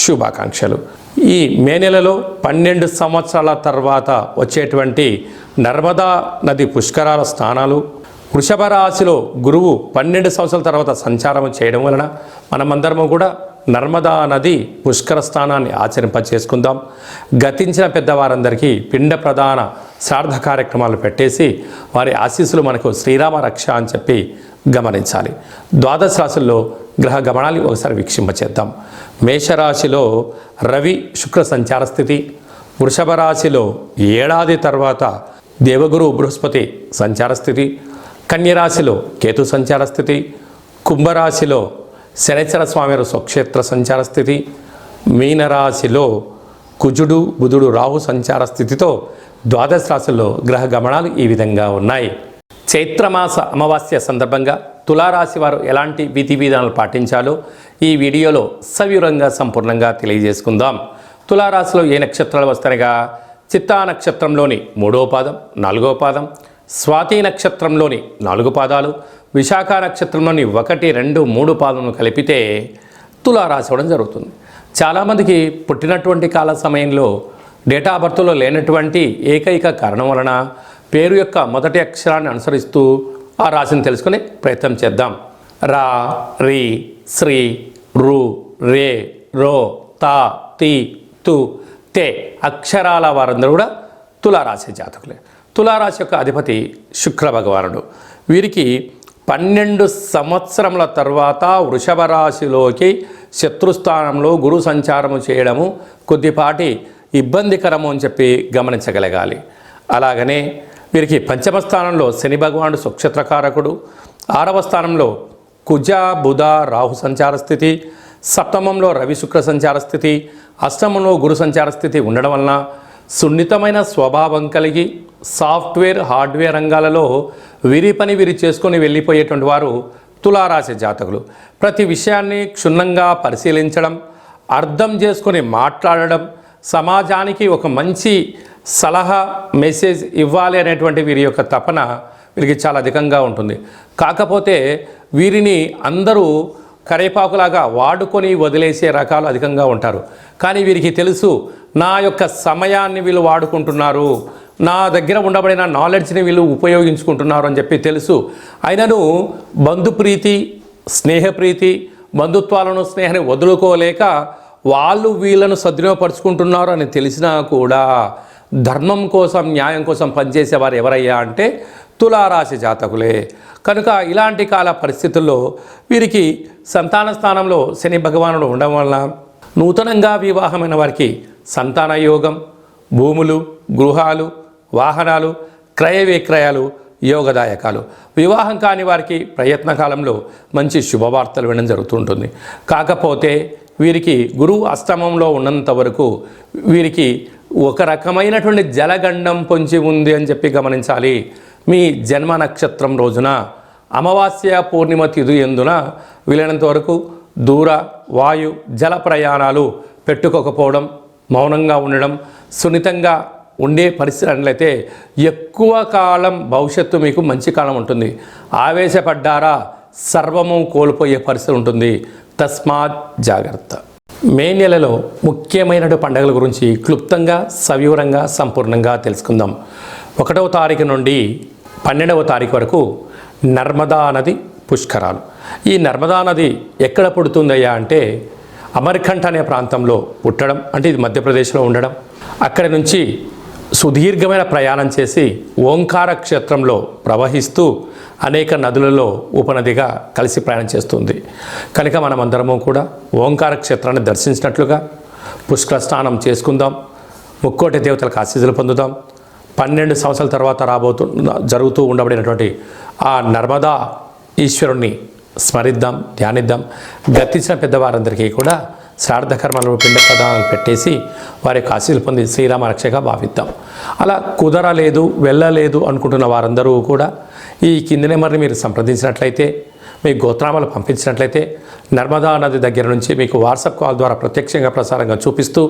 శుభాకాంక్షలు. ఈ మే నెలలో పన్నెండు సంవత్సరాల తర్వాత వచ్చేటువంటి నర్మదా నది పుష్కరాల స్నానాలు వృషభ రాశిలో గురువు పన్నెండు సంవత్సరాల తర్వాత సంచారం చేయడం వలన మనమందరము కూడా నర్మదా నది పుష్కర స్నానాన్ని ఆచరింప చేసుకుందాం గతించిన పెద్దవారందరికీ పిండ ప్రధాన శ్రార్థ కార్యక్రమాలు పెట్టేసి వారి ఆశీస్సులు మనకు శ్రీరామ రక్ష అని చెప్పి గమనించాలి. ద్వాదశ రాశుల్లో గ్రహ గమనాలు ఒకసారి వీక్షింపచేద్దాం. మేషరాశిలో రవి శుక్ర సంచార స్థితి వృషభ రాశిలో ఏడాది తర్వాత దేవగురు బృహస్పతి సంచార స్థితి కన్యరాశిలో కేతు సంచార స్థితి కుంభరాశిలో శనిచర స్వామివారి స్వక్షేత్ర సంచార స్థితి మీనరాశిలో కుజుడు బుధుడు రాహు సంచార స్థితితో ద్వాదశ రాశుల్లో గ్రహ గమనాలు ఈ విధంగా ఉన్నాయి. చైత్రమాస అమావాస్య సందర్భంగా తులారాశి వారు ఎలాంటి విధి విధానాలు పాటించాలో ఈ వీడియోలో సవివరంగా సంపూర్ణంగా తెలియజేసుకుందాం. తులారాశిలో ఏ నక్షత్రాలు వస్తాయిగా చిత్తా నక్షత్రంలోని మూడో పాదం నాలుగో పాదం స్వాతి నక్షత్రంలోని నాలుగు పాదాలు విశాఖ నక్షత్రంలోని ఒకటి రెండు మూడు పాదములు కలిపితే తులారాశి అవ్వడం జరుగుతుంది. చాలామందికి పుట్టినటువంటి కాల సమయంలో డేటా ఆఫ్ బర్త్లో లేనటువంటి ఏకైక కారణం వలన పేరు యొక్క మొదటి అక్షరాన్ని అనుసరిస్తూ ఆ రాశిని తెలుసుకునే ప్రయత్నం చేద్దాం. రా రి శ్రీ రు రే రో తా తి తు తే అక్షరాల వారందరూ కూడా తులారాశి జాతకులే. తులారాశి యొక్క అధిపతి శుక్ర భగవానుడు. వీరికి పన్నెండు సంవత్సరముల తర్వాత వృషభ రాశిలోకి శత్రుస్థానంలో గురు సంచారము చేయడము కొద్దిపాటి ఇబ్బందికరము అని చెప్పి గమనించగలగాలి. అలాగనే వీరికి పంచమ స్థానంలో శని భగవానుడు సుక్షత్రకారకుడు ఆరవ స్థానంలో కుజ బుధ రాహు సంచార స్థితి. సప్తమంలో రవి శుక్ర సంచార స్థితి. అష్టమంలో గురు సంచార స్థితి ఉండడం వలన సున్నితమైన స్వభావం కలిగి సాఫ్ట్వేర్ హార్డ్వేర్ రంగాలలో విరి పని వీరి చేసుకొని వెళ్ళిపోయేటువంటి వారు తులారాశి జాతకులు. ప్రతి విషయాన్ని క్షుణ్ణంగా పరిశీలించడం అర్థం చేసుకొని మాట్లాడడం సమాజానికి ఒక మంచి సలహా మెసేజ్ ఇవ్వాలి అనేటువంటి వీరి యొక్క తపన వీరికి చాలా అధికంగా ఉంటుంది. కాకపోతే వీరిని అందరూ కరేపాకులాగా వాడుకొని వదిలేసే రకాలు అధికంగా ఉంటారు. కానీ వీరికి తెలుసు నా యొక్క సమయాన్ని వీళ్ళు వాడుకుంటున్నారు. నా దగ్గర ఉండబడిన నాలెడ్జ్ని వీళ్ళు ఉపయోగించుకుంటున్నారు అని చెప్పి తెలుసు. అయినను బంధుప్రీతి స్నేహప్రీతి బంధుత్వాలను స్నేహాన్ని వదులుకోలేక వాళ్ళు వీళ్ళను సద్వినియోగపరుచుకుంటున్నారు అని తెలిసినా కూడా ధర్మం కోసం న్యాయం కోసం పనిచేసేవారు ఎవరయ్యా అంటే తులారాశి జాతకులే. కనుక ఇలాంటి కాల పరిస్థితుల్లో వీరికి సంతాన స్థానంలో శని భగవానుడు ఉండడం వలన నూతనంగా వివాహమైన వారికి సంతాన యోగం భూములు గృహాలు వాహనాలు క్రయ విక్రయాలు యోగదాయకాలు. వివాహం కాని వారికి ప్రయత్న కాలంలో మంచి శుభవార్తలు వినడం జరుగుతుంటుంది. కాకపోతే వీరికి గురువు అష్టమంలో ఉన్నంత వరకు వీరికి ఒక రకమైనటువంటి జలగండం పొంచి ఉంది అని చెప్పి గమనించాలి. మీ జన్మ నక్షత్రం రోజున అమావాస్య పూర్ణిమ తిథి ఎందున వీలైనంత వరకు దూర వాయు జల ప్రయాణాలు పెట్టుకోకపోవడం మౌనంగా ఉండడం సున్నితంగా ఉండే పరిస్థితులైతే ఎక్కువ కాలం భవిష్యత్తు మీకు మంచి కాలం ఉంటుంది. ఆవేశపడ్డారా సర్వము కోల్పోయే పరిస్థితి ఉంటుంది. తస్మాత్ జాగ్రత్త. మే నెలలో ముఖ్యమైన పండుగల గురించి క్లుప్తంగా సవివరంగా సంపూర్ణంగా తెలుసుకుందాం. ఒకటవ తారీఖు నుండి పన్నెండవ తారీఖు వరకు నర్మదా నది పుష్కరాలు. ఈ నర్మదా నది ఎక్కడ పుడుతుందయ్యా అంటే అమర్కంఠ అనే ప్రాంతంలో పుట్టడం అంటే ఇది మధ్యప్రదేశ్లో ఉండడం అక్కడి నుంచి సుదీర్ఘమైన ప్రయాణం చేసి ఓంకార క్షేత్రంలో ప్రవహిస్తూ అనేక నదులలో ఉపనదిగా కలిసి ప్రయాణం చేస్తుంది. కనుక మనమందరము కూడా ఓంకార క్షేత్రాన్ని దర్శించినట్లుగా పుష్కర స్నానం చేసుకుందాం ముక్కోటి దేవతలకు ఆశీస్సులు పొందుదాం పన్నెండు సంవత్సరాల తర్వాత రాబోతు జరుగుతూ ఉండబడినటువంటి ఆ నర్మదా ఈశ్వరుణ్ణి స్మరిద్దాం ధ్యానిద్దాం. గతించిన పెద్దవారందరికీ కూడా శ్రాద్ధ కర్మలు పిండ ప్రదానాలు పెట్టేసి వారి యొక్క పొంది శ్రీరామ రక్షగా భావిద్దాం. అలా కుదరలేదు వెళ్ళలేదు అనుకుంటున్న వారందరూ కూడా ఈ కింది నెంబర్ని మీరు సంప్రదించినట్లయితే మీ గోత్రామాలు పంపించినట్లయితే నర్మదా నది దగ్గర నుంచి మీకు వాట్సాప్ కాల్ ద్వారా ప్రత్యక్షంగా ప్రసారంగా చూపిస్తూ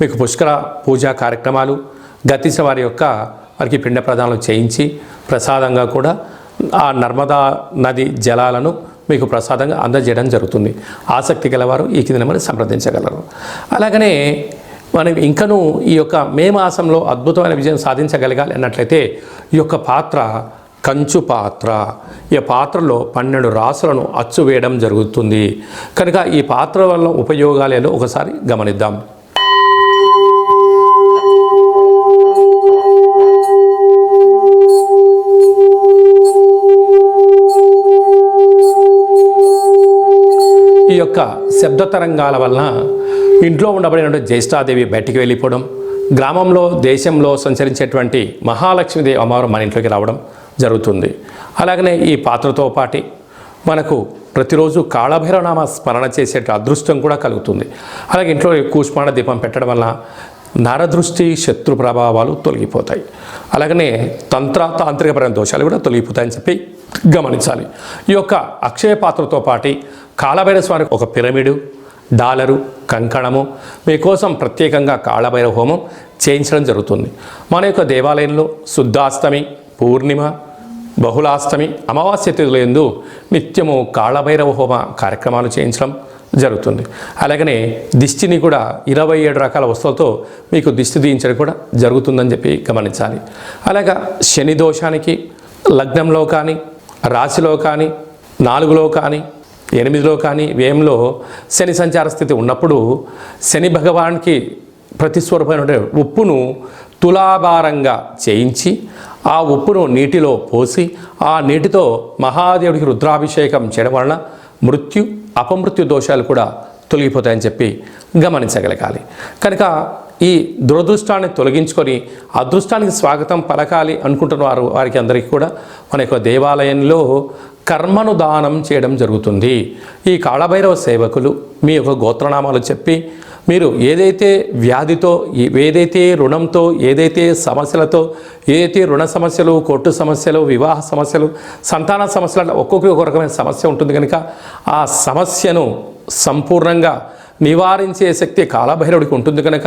మీకు పుష్కర పూజా కార్యక్రమాలు గతించిన వారి యొక్క వారికి పిండ ప్రదానాలు చేయించి ప్రసాదంగా కూడా ఆ నర్మదా నది జలాలను మీకు ప్రసాదంగా అందజేయడం జరుగుతుంది. ఆసక్తి గలవారు ఈ కింద మనం సంప్రదించగలరు. అలాగనే మనం ఇంకనూ ఈ యొక్క మే మాసంలో అద్భుతమైన విజయం సాధించగలగాలి అన్నట్లయితే ఈ యొక్క పాత్ర కంచు పాత్ర ఈ పాత్రలో పన్నెండు రాసులను అచ్చు వేయడం జరుగుతుంది. కనుక ఈ పాత్ర వల్ల ఉపయోగాలేదో ఒకసారి గమనిద్దాం. ఈ యొక్క శబ్ద తరంగాల వలన ఇంట్లో ఉండబడినటువంటి జ్యేష్ఠాదేవి బయటికి వెళ్ళిపోవడం గ్రామంలో దేశంలో సంచరించేటువంటి మహాలక్ష్మీదేవి అమ్మవారు మన ఇంట్లోకి రావడం జరుగుతుంది. అలాగనే ఈ పాత్రతో పాటి మనకు ప్రతిరోజు కాళభైరవనామ స్మరణ చేసే అదృష్టం కూడా కలుగుతుంది. అలాగే ఇంట్లో కూష్మాణ దీపం పెట్టడం వల్ల నరదృష్టి శత్రు ప్రభావాలు తొలగిపోతాయి. అలాగనే తంత్ర తాంత్రికపరమైన దోషాలు కూడా తొలగిపోతాయని చెప్పి గమనించాలి. ఈ యొక్క అక్షయ పాత్రతో పాటి కాళభైరవ స్వామికి ఒక పిరమిడు డాలరు కంకణము మీకోసం ప్రత్యేకంగా కాళభైరవ హోమం చేయించడం జరుగుతుంది. మన యొక్క దేవాలయంలో శుద్ధాష్టమి పూర్ణిమ బహుళాష్టమి అమావాస్య తిథులందు నిత్యము కాళభైరవ హోమ కార్యక్రమాలు చేయించడం జరుగుతుంది. అలాగనే దిష్టిని కూడా ఇరవై ఏడు రకాల వస్తువులతో మీకు దిష్టి తీయించడం కూడా జరుగుతుందని చెప్పి గమనించాలి. అలాగా శని దోషానికి లగ్నంలో కానీ రాశిలో కానీ నాలుగులో కానీ ఎనిమిదిలో కానీ వ్యయంలో శని సంచార స్థితి ఉన్నప్పుడు శని భగవానికి ప్రతిస్వరూపమైన ఉప్పును తులాభారంగా చేయించి ఆ ఉప్పును నీటిలో పోసి ఆ నీటితో మహాదేవుడికి రుద్రాభిషేకం చేయడం వలన మృత్యు అపమృత్యు దోషాలు కూడా తొలగిపోతాయని చెప్పి గమనించగలగాలి. కనుక ఈ దురదృష్టాన్ని తొలగించుకొని అదృష్టానికి స్వాగతం పలకాలి అనుకుంటున్న వారు వారికి అందరికీ కూడా మన యొక్క దేవాలయంలో కర్మను దానం చేయడం జరుగుతుంది. ఈ కాళభైరవ సేవకులు మీ యొక్క గోత్రనామాలు చెప్పి మీరు ఏదైతే వ్యాధితో ఏదైతే రుణంతో ఏదైతే సమస్యలతో ఏదైతే రుణ సమస్యలు కోర్టు సమస్యలు వివాహ సమస్యలు సంతాన సమస్యలు అట్లా ఒక్కొక్క ఒక రకమైన సమస్య ఉంటుంది కనుక ఆ సమస్యను సంపూర్ణంగా నివారించే శక్తి కాలభైరవుడికి ఉంటుంది కనుక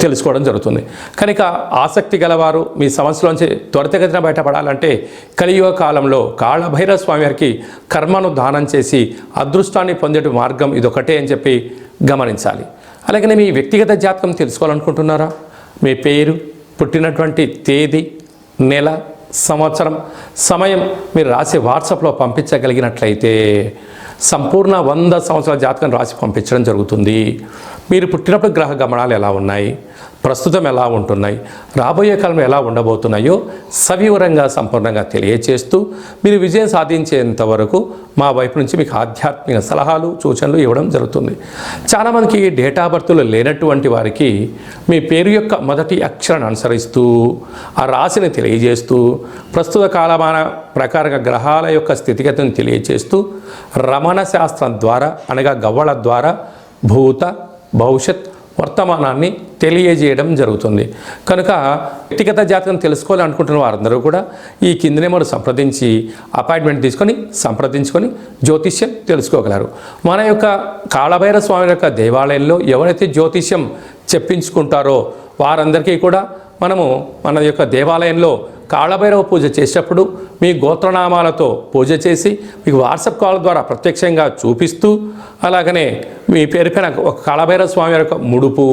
తెలుసుకోవడం జరుగుతుంది. కనుక ఆసక్తి గలవారు మీ సమస్యలోంచి త్వరితగతిన బయటపడాలంటే కలియుగ కాలంలో కాళభైరవ స్వామి వారికి కర్మను దానం చేసి అదృష్టాన్ని పొందేటి మార్గం ఇదొకటే అని చెప్పి గమనించాలి. అలాగనే మీ వ్యక్తిగత జాతకం తెలుసుకోవాలనుకుంటున్నారా? మీ పేరు పుట్టినటువంటి తేదీ నెల సంవత్సరం సమయం మీరు రాసి వాట్సాప్లో పంపించగలిగినట్లయితే సంపూర్ణ వంద సంవత్సరాల జాతకం రాసి పంపించడం జరుగుతుంది. మీరు పుట్టినప్పుడు గ్రహ గమనాలు ఎలా ఉన్నాయి? ప్రస్తుతం ఎలా ఉంటున్నాయి? రాబోయే కాలం ఎలా ఉండబోతున్నాయో సవివరంగా సంపూర్ణంగా తెలియచేస్తూ మీరు విజయం సాధించేంత వరకు మా వైపు నుంచి మీకు ఆధ్యాత్మిక సలహాలు సూచనలు ఇవ్వడం జరుగుతుంది. చాలామందికి డేటా బర్త్లు లేనటువంటి వారికి మీ పేరు యొక్క మొదటి అక్షరాన్ని అనుసరిస్తూ ఆ రాశిని తెలియజేస్తూ ప్రస్తుత కాలమాన ప్రకారంగా గ్రహాల యొక్క స్థితిగతిని తెలియజేస్తూ రమణ శాస్త్రం ద్వారా అనగా గవ్వల ద్వారా భూత భవిష్యత్ వర్తమానాన్ని తెలియజేయడం జరుగుతుంది. కనుక వ్యక్తిగత జాతకం తెలుసుకోవాలనుకుంటున్న వారందరూ కూడా ఈ కింది నెంబర్ సంప్రదించి అపాయింట్మెంట్ తీసుకొని సంప్రదించుకొని జ్యోతిష్యం తెలుసుకోగలరు. మన యొక్క కాళభైర స్వామి యొక్క దేవాలయంలో ఎవరైతే జ్యోతిష్యం చెప్పించుకుంటారో వారందరికీ కూడా మనము మన యొక్క దేవాలయంలో కాళభైరవ పూజ చేసేటప్పుడు మీ గోత్రనామాలతో పూజ చేసి మీకు వాట్సాప్ కాల్ ద్వారా ప్రత్యక్షంగా చూపిస్తూ అలాగనే మీ పేరు పైన ఒక కాళభైరవ స్వామి యొక్క ముడుపు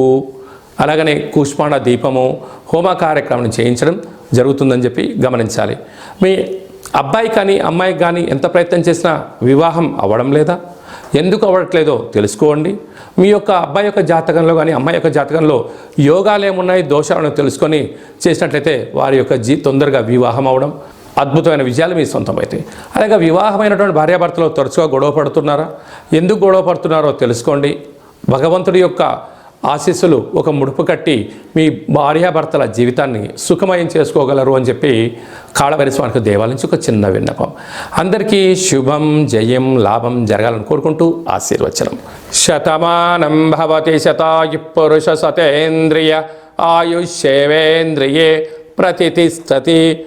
అలాగనే కూష్మాండ దీపము హోమ కార్యక్రమం చేయించడం జరుగుతుందని చెప్పి గమనించాలి. మీ అబ్బాయి కానీ అమ్మాయికి కానీ ఎంత ప్రయత్నం చేసినా వివాహం అవ్వడం లేదా? ఎందుకు అవ్వట్లేదో తెలుసుకోండి. మీ యొక్క అబ్బాయి యొక్క జాతకంలో కానీ అమ్మాయి యొక్క జాతకంలో యోగాలు ఏమున్నాయి దోషాలను తెలుసుకొని చేసినట్లయితే వారి యొక్క జీ తొందరగా వివాహం అవడం అద్భుతమైన విజయాలు మీ సొంతమవుతాయి అలాగే వివాహమైనటువంటి భార్యాభర్తలు తరచుగా గొడవ పడుతున్నారా? ఎందుకు గొడవ పడుతున్నారో తెలుసుకోండి. భగవంతుడి యొక్క ఆశీస్సులు ఒక ముడుపు కట్టి మీ భార్యాభర్తల జీవితాన్ని సుఖమయం చేసుకోగలరు అని చెప్పి కాళవరి స్వామికి దేవాలయం నుంచి ఒక చిన్న విన్నపం. అందరికీ శుభం జయం లాభం జరగాలని కోరుకుంటూ ఆశీర్వచనం. శతమానం భవతి శతాయు పురుష సతేంద్రియ ఆయుష్యేవేంద్రియే ప్రతిష్టతి